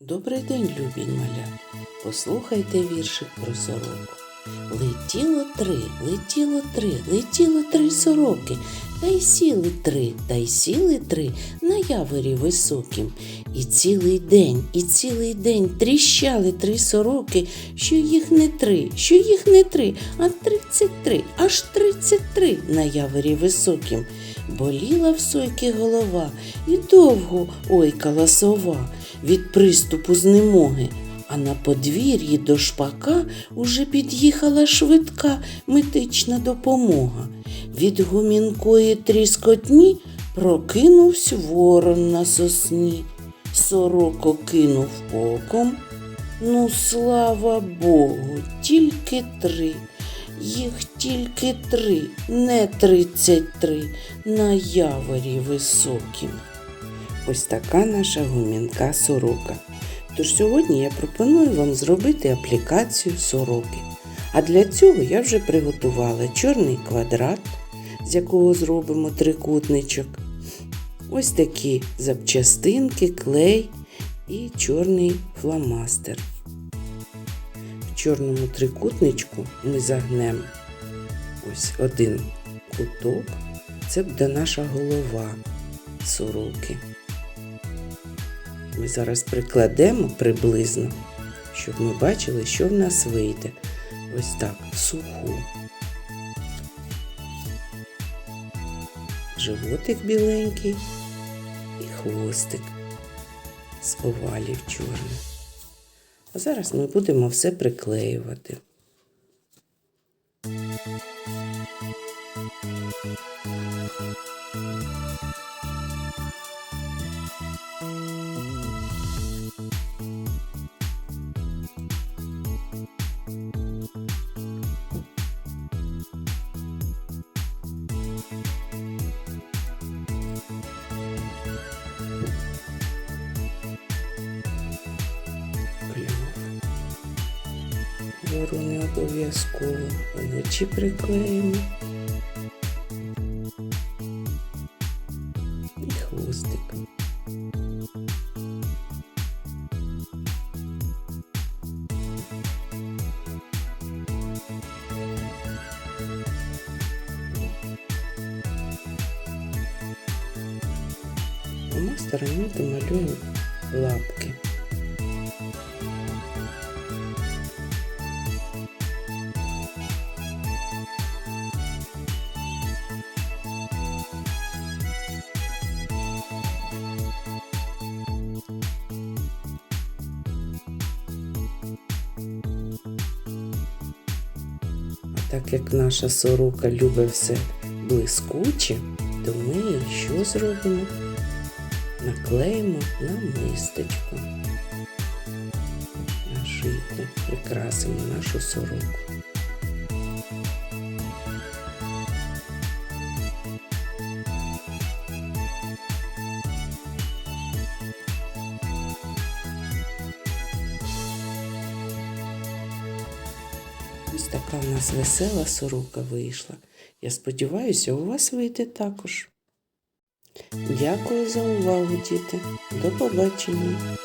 Добрий день, любі маля. Послухайте віршик про сороку. Летіло три, летіло три, летіло три сороки, та й сіли три, та й сіли три на яворі високім. І цілий день, і цілий день тріщали три сороки, що їх не три, що їх не три, а тридцять три, аж тридцять три на яворі високім. Боліла в сойки голова, і довго ойкала сова від приступу знемоги. А на подвір'ї до шпака уже під'їхала швидка медична допомога. Від гумінкої тріскотні прокинувся ворон на сосні. Сороко кинув оком. Ну, слава Богу, тільки три. Їх тільки три, не тридцять три, на яворі високім. Ось така наша гумінка сорока. Тож сьогодні я пропоную вам зробити аплікацію сороки. А для цього я вже приготувала чорний квадрат, з якого зробимо трикутничок. Ось такі запчастинки, клей і чорний фломастер. Чорному трикутничку ми загнемо ось один куток. Це буде наша голова сороки. Ми зараз прикладемо приблизно, щоб ми бачили, що в нас вийде. Ось так, суху. Животик біленький і хвостик з овалів чорних. А зараз ми будемо все приклеювати. Ворони обов'язково очі приклеїмо. І хвостик. Двома сторонами домалюємо лапки. А так як наша сорока любить все блискуче, то ми її що зробимо? Наклеїмо на мисточку. На шийку прикрасимо нашу сороку. Ось така в нас весела сорока вийшла. Я сподіваюся, у вас вийде також. Дякую за увагу, діти. До побачення.